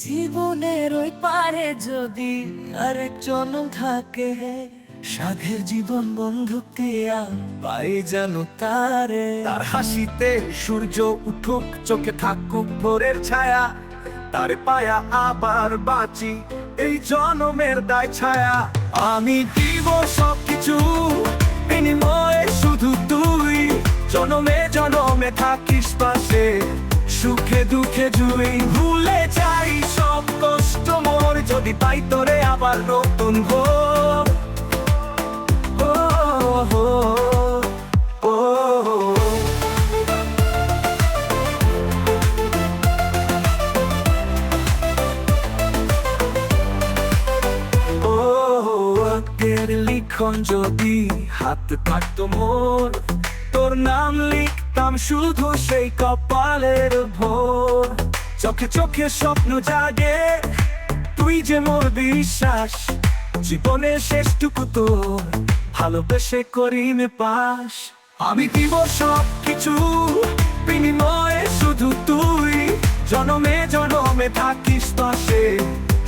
জীবনের ওই পারে যদি আরেক আরেকজন থাকে, সাধের জীবন বন্ধু বন্ধুকে পাই যেন তারে। তার হাসিতে সূর্য উঠুক, চোখে থাকুক ভোরের ছায়া, তার পায়া আবার বাঁচি এই জনমের দায় ছায়া। আমি দিব সবকিছু, বিনিময়ে শুধু তুই, জনমে জনমে থাকিস পাশে। সুখে দুঃখে জুই ভুলে যাই সব কষ্ট মোর। যদি পাই তোরে আবার নতুন ভো লিখন যদি হাত থাকতো মোর, তোর নাম লিখতাম শুধু সেই কপালের চোখে চোখে স্বপ্ন জাগে। তুই যে মোর বিশ্বাস, জীবনের শেষটুকু তোর ভালোবেসে করিমে পাস। আমি দিব সব কিছু বিনিময়ে শুধু তুই। জনমে জনমে থাকিস পাশে,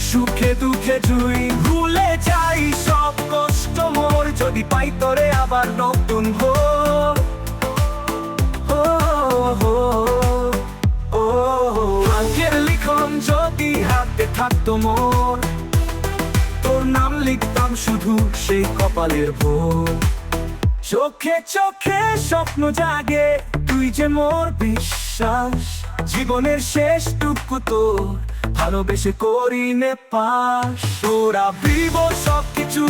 সুখে দুঃখে জুই। ভুলে যাই সব কষ্ট মোর, যদি পাই তোরে আবার নতুন থাকতো মোর তোর নাম লিখতাম শুধু সেই কপালের ভোর। চোখে চোখে স্বপ্ন জাগে, তুই যে মোর বিশ্বাস। জীবনের শেষ টুকু তোর, ভালোবেসে করি নে পাস। তোরা বিব সবকিছু,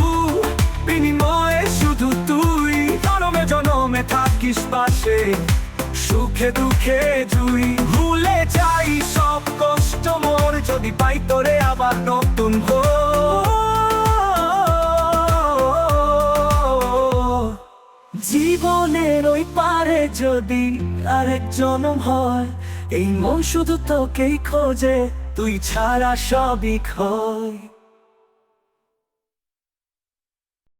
বিনিময়ে শুধু তুই। জনমে জনমে থাকিস পাশে, সুখে দুঃখে জুই। ভুলে যাই জীবনের ওই পারে যদি আরেক জনম হয়, এই মন শুধু তোকেই খোঁজে, তুই ছাড়া সবই ক্ষয়।